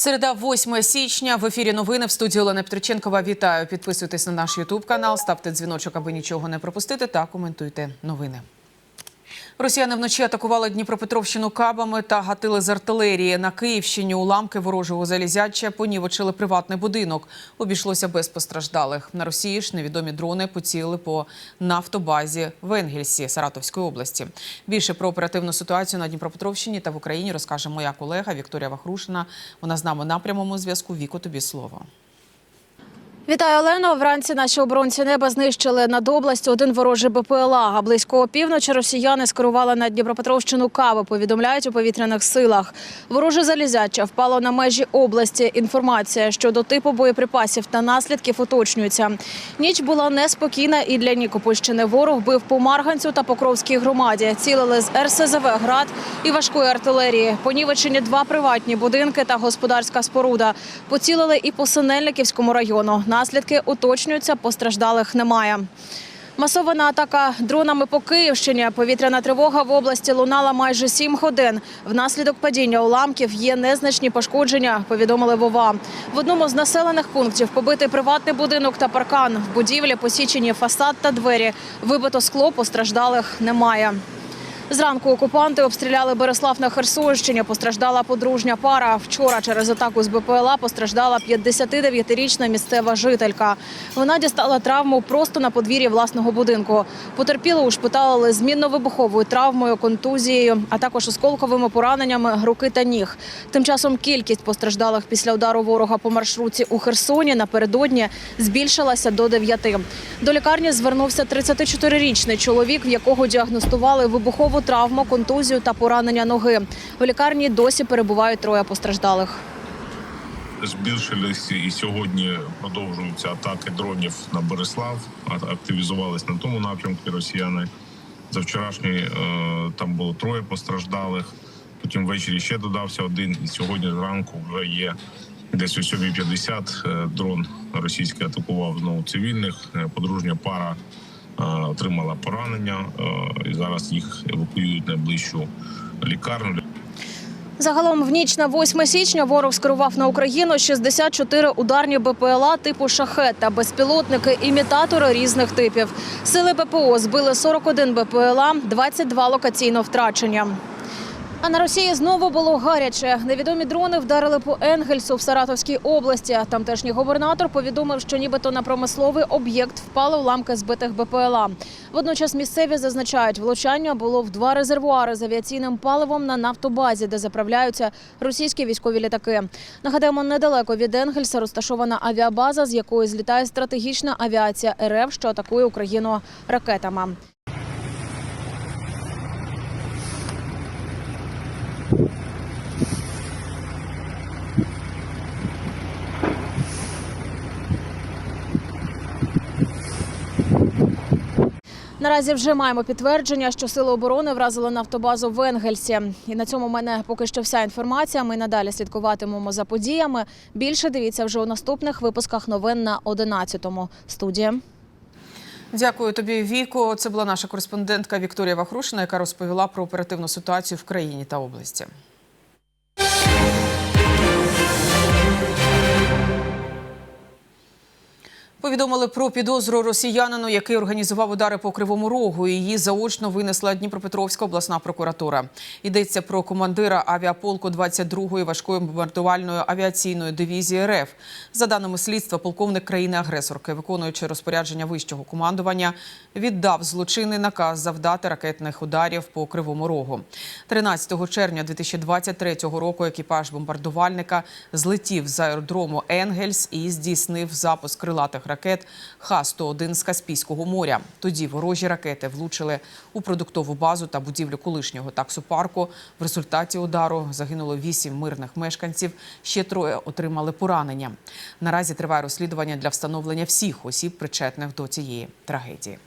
Середа 8 січня в ефірі новини в студії Олена Петриченкова. Вітаю. Підписуйтесь на наш Ютуб канал, ставте дзвіночок, аби нічого не пропустити, та коментуйте новини. Росіяни вночі атакували Дніпропетровщину кабами та гатили з артилерії. На Київщині уламки ворожого залізяча понівечили приватний будинок. Обійшлося без постраждалих. На Росії ж невідомі дрони поцілили по нафтобазі в Енгельсі Саратовської області. Більше про оперативну ситуацію на Дніпропетровщині та в Україні розкаже моя колега Вікторія Вахрушина. Вона з нами на прямому зв'язку. Віко, тобі слово. Вітаю, Олено. Вранці наші оборонці неба знищили над областю один ворожий БПЛА. А близько опівночі росіяни скерували на Дніпропетровщину кави. Повідомляють у повітряних силах. Вороже залізяча впало на межі області. Інформація щодо типу боєприпасів та наслідків уточнюється. Ніч була неспокійна і для Нікопольщини. Ворог бив по Марганцю та Покровській громаді. Цілили з РСЗВ град і важкої артилерії. Понівечені два приватні будинки та господарська споруда. Поцілили і по Синельниківському району. Наслідки уточнюються, постраждалих немає. Масована атака дронами по Київщині. Повітряна тривога в області лунала майже сім годин. Внаслідок падіння уламків є незначні пошкодження. Повідомили Вова. В одному з населених пунктів побитий приватний будинок та паркан. В будівлі посічені фасад та двері. Вибито скло, постраждалих немає. Зранку окупанти обстріляли Береслав на Херсонщині. Постраждала подружня пара. Вчора через атаку з БПЛА постраждала 59-річна місцева жителька. Вона дістала травму просто на подвір'ї власного будинку. Потерпілу ушпиталили з мінно-вибуховою травмою, контузією, а також осколковими пораненнями руки та ніг. Тим часом кількість постраждалих після удару ворога по маршрутці у Херсоні напередодні збільшилася до 9. До лікарні звернувся 34-річний чоловік, в якого діагностували вибухову травму, контузію та поранення ноги. В лікарні досі перебувають троє постраждалих. збільшились і сьогодні продовжуються атаки дронів на Береслав. Активізувались на тому напрямку росіяни. За вчорашній е, там було троє постраждалих. Потім ввечері ще додався один. І сьогодні зранку вже є десь о 7.50 е, дрон російський атакував знову цивільних. Е, Подружня пара отримала поранення. е, І зараз їх евакуюють найближчу лікарню. Загалом в ніч на 8 січня ворог скерував на Україну 64 ударні БПЛА типу шахет та безпілотники імітатори різних типів. Сили ППО збили 41 БПЛА, 22 локаційно втрачення. А на Росії знову було гаряче. Невідомі дрони вдарили по Енгельсу в Саратовській області. Тамтешній губернатор повідомив, що нібито на промисловий об'єкт впали уламки збитих БПЛА. Водночас місцеві зазначають, влучання було в два резервуари з авіаційним паливом на нафтобазі, де заправляються російські військові літаки. Нагадаємо, недалеко від Енгельса розташована авіабаза, з якої злітає стратегічна авіація РФ, що атакує Україну ракетами. Наразі вже маємо підтвердження, що сили оборони вразили нафтобазу в Енгельсі. І на цьому в мене поки що вся інформація. Ми надалі слідкуватимемо за подіями. Більше дивіться вже у наступних випусках новин на 11-му. Студія. Дякую тобі, Віко. Це була наша кореспондентка Вікторія Вахрушина, яка розповіла про оперативну ситуацію в країні та області. Повідомили про підозру росіянину, який організував удари по кривому рогу. Її заочно винесла Дніпропетровська обласна прокуратура. Йдеться про командира авіаполку 22-ї важкої бомбардувальної авіаційної дивізії РФ. За даними слідства, полковник країни-агресорки, виконуючи розпорядження вищого командування, віддав злочинний наказ завдати ракетних ударів по кривому рогу. 13 червня 2023 року екіпаж бомбардувальника злетів з аеродрому Енгельс і здійснив запуск крилатих ракет Х-101 з Каспійського моря. Тоді ворожі ракети влучили у продуктову базу та будівлю колишнього таксопарку. В результаті удару загинуло вісім мирних мешканців. Ще троє отримали поранення. Наразі триває розслідування для встановлення всіх осіб, причетних до цієї трагедії.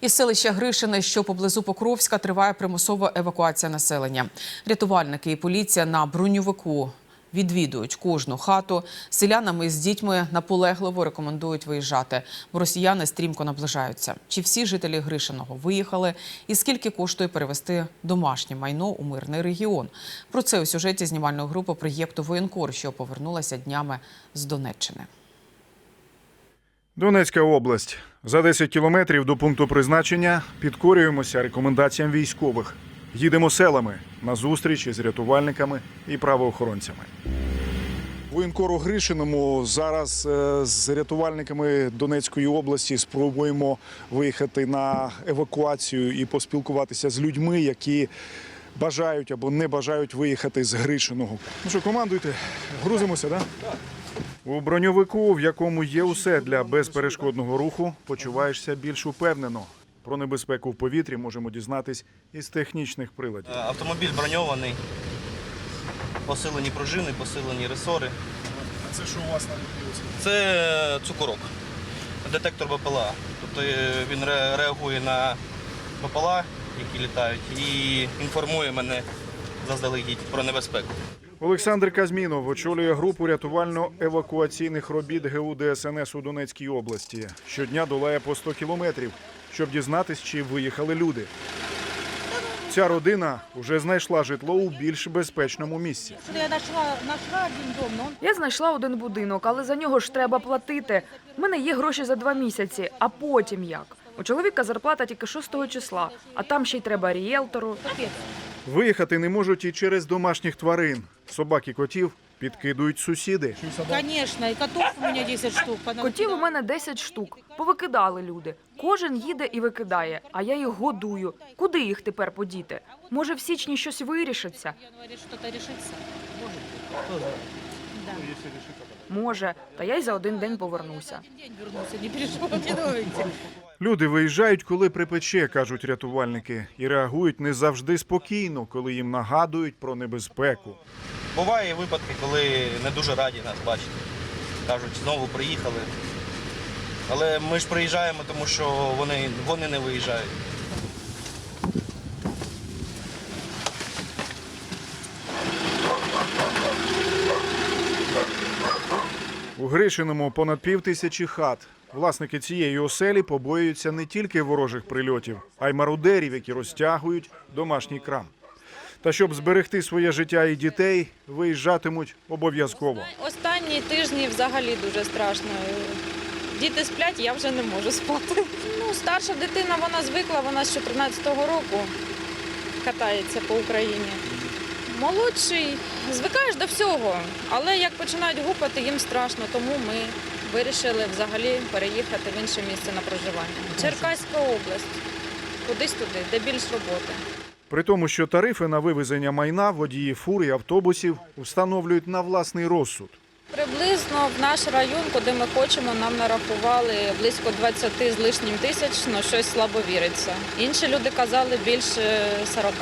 Із селища Гришине, що поблизу Покровська, триває примусова евакуація населення. Рятувальники і поліція на броньовику відвідують кожну хату. Селянами з дітьми наполегливо рекомендують виїжджати, бо росіяни стрімко наближаються. Чи всі жителі Гришиного виїхали? І скільки коштує перевести домашнє майно у мирний регіон? Про це у сюжеті знімальної групи проєкту Воєнкор, що повернулася днями з Донеччини. Донецька область. За 10 кілометрів до пункту призначення підкорюємося рекомендаціям військових. Їдемо селами на зустріч із рятувальниками і правоохоронцями. Воєнкору Гришиному зараз е, з рятувальниками Донецької області спробуємо виїхати на евакуацію і поспілкуватися з людьми, які бажають або не бажають виїхати з Гришиного. Ну що, командуйте, грузимося. Да? У броньовику, в якому є усе для безперешкодного руху, почуваєшся більш упевнено. Про небезпеку в повітрі можемо дізнатись із технічних приладів. Е, Автомобіль броньований, посилені пружини, посилені ресори. А Це що у вас на Це цукорок, детектор БПЛА. Тобто е, він реагує на БПЛА, які літають, і інформує мене заздалегідь про небезпеку. Олександр Казмінов очолює групу рятувально-евакуаційних робіт ГУ ДСНС у Донецькій області. Щодня долає по 100 кілометрів, щоб дізнатись, чи виїхали люди. Ця родина вже знайшла житло у більш безпечному місці. Я нашла, нашла один дом, но Я знайшла один будинок, але за нього ж треба платити. У мене є гроші за два місяці, а потім як? У чоловіка зарплата тільки 6 числа, а там ще й треба ріелтору. Виїхати не можуть і через домашніх тварин. Собак і котів підкидують сусіди. Конечно, и котов у меня 10 штук. Котів у мене 10 штук. Повикидали люди. Кожен їде і викидає, а я їх годую. Куди їх тепер подіти? Може, в січні щось вирішиться? Решится. Може, та я й за один день повернуся. Люди виїжджають, коли припече, кажуть рятувальники, і реагують не завжди спокійно, коли їм нагадують про небезпеку. Буває випадки, коли не дуже раді нас бачити. Кажуть, знову приїхали. Але ми ж приїжджаємо, тому що вони, вони не виїжджають. У Гришиному понад пів тисячі хат. Власники цієї оселі побоюються не тільки ворожих прильотів, а й мародерів, які розтягують домашній крам. Та щоб зберегти своє життя і дітей, виїжджатимуть обов'язково. Останні тижні взагалі дуже страшно. Діти сплять, я вже не можу спати. Ну, старша дитина вона звикла, вона з 14-го року катається по Україні. Молодший звикаєш до всього, але як починають гупати, їм страшно, тому ми вирішили взагалі переїхати в інше місце на проживання. Черкаська область, кудись туди, де більш роботи. При тому, що тарифи на вивезення майна водії фур і автобусів встановлюють на власний розсуд. Приблизно в наш район, куди ми хочемо, нам нарахували близько 20 з лишнім тисяч, ну щось слабо віриться. Інші люди казали більше 40.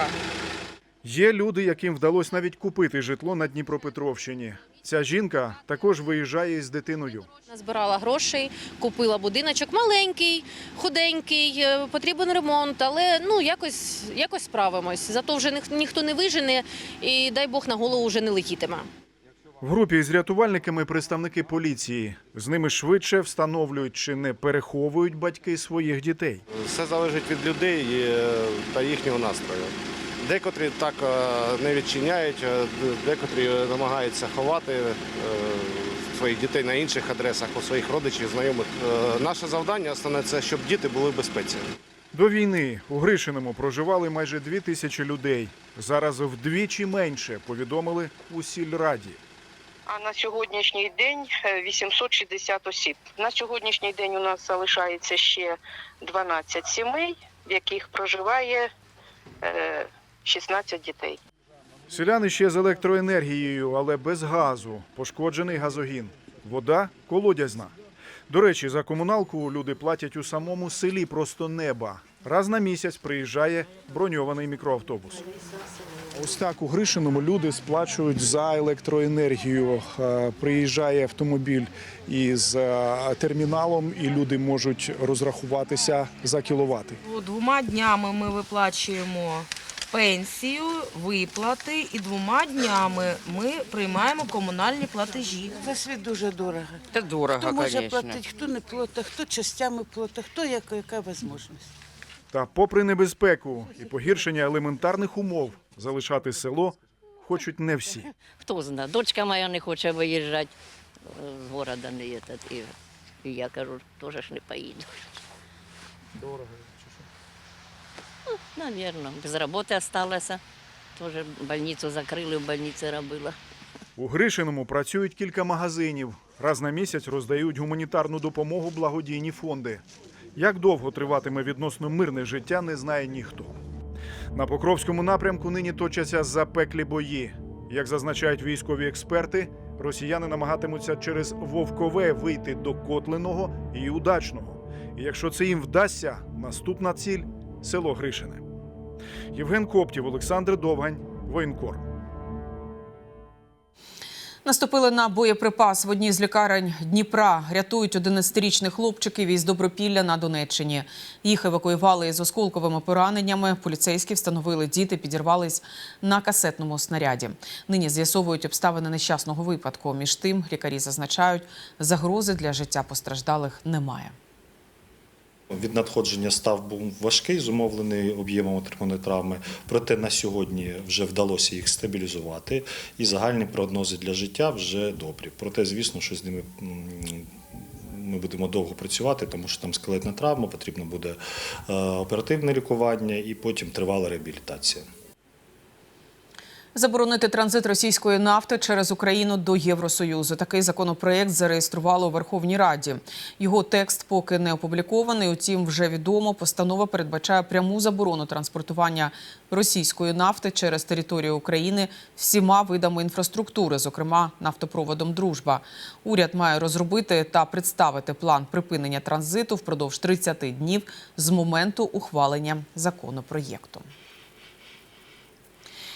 Є люди, яким вдалося навіть купити житло на Дніпропетровщині. Ця жінка також виїжджає із дитиною. Назбирала грошей, купила будиночок маленький, худенький, е, потрібен ремонт, але ну якось, якось справимось. Зато вже ніх- ніхто не вижене і дай Бог на голову вже не летітиме. В групі з рятувальниками представники поліції. З ними швидше встановлюють, чи не переховують батьки своїх дітей. Все залежить від людей е, та їхнього настрою. Декотрі так е, не відчиняють, е, декотрі намагаються ховати е, своїх дітей на інших адресах, у своїх родичів, знайомих. Е, Наше завдання основне це, щоб діти були в безпеці. До війни у Гришиному проживали майже дві тисячі людей. Зараз вдвічі менше повідомили у сільраді. А на сьогоднішній день е, 860 осіб. На сьогоднішній день у нас залишається ще 12 сімей, в яких проживає е, 16 дітей. Селяни ще з електроенергією, але без газу. Пошкоджений газогін. Вода колодязна. До речі, за комуналку люди платять у самому селі просто неба. Раз на місяць приїжджає броньований мікроавтобус. Ось так у Гришиному люди сплачують за електроенергію. Е, Приїжджає автомобіль із е, терміналом, і люди можуть розрахуватися за кіловати. Двома днями ми виплачуємо пенсію, виплати і двома днями ми приймаємо комунальні платежі. За світ дуже дорого. Це дорого, Хто може платити, хто не платить, хто частями платить, хто яка, яка можливість. Та, попри небезпеку і погіршення елементарних умов, залишати село хочуть не всі. Хто знає, дочка моя не хоче виїжджати з города, не є, і, і я кажу, теж не поїду. Дорого. Ну, без роботи залишилася. Теж больницю закрили, в больниці робила. У Гришиному працюють кілька магазинів. Раз на місяць роздають гуманітарну допомогу благодійні фонди. Як довго триватиме відносно мирне життя, не знає ніхто. На Покровському напрямку нині точаться запеклі бої. Як зазначають військові експерти, росіяни намагатимуться через Вовкове вийти до Котлиного і Удачного. І якщо це їм вдасться, наступна ціль село Гришине. Євген Коптів, Олександр Довгань, Воєнкор. Наступили на боєприпас в одній з лікарень Дніпра. Рятують 11-річних хлопчиків із Добропілля на Донеччині. Їх евакуювали із осколковими пораненнями. Поліцейські встановили, діти підірвались на касетному снаряді. Нині з'ясовують обставини нещасного випадку. Між тим, лікарі зазначають, загрози для життя постраждалих немає. Від надходження став був важкий, зумовлений об'ємом отриманої травми. Проте на сьогодні вже вдалося їх стабілізувати, і загальні прогнози для життя вже добрі. Проте, звісно, що з ними ми будемо довго працювати, тому що там скелетна травма, потрібно буде е, оперативне лікування і потім тривала реабілітація. Заборонити транзит російської нафти через Україну до Євросоюзу. Такий законопроект зареєстрували у Верховній Раді. Його текст поки не опублікований. Утім, вже відомо, постанова передбачає пряму заборону транспортування російської нафти через територію України всіма видами інфраструктури, зокрема нафтопроводом Дружба. Уряд має розробити та представити план припинення транзиту впродовж 30 днів з моменту ухвалення законопроєкту.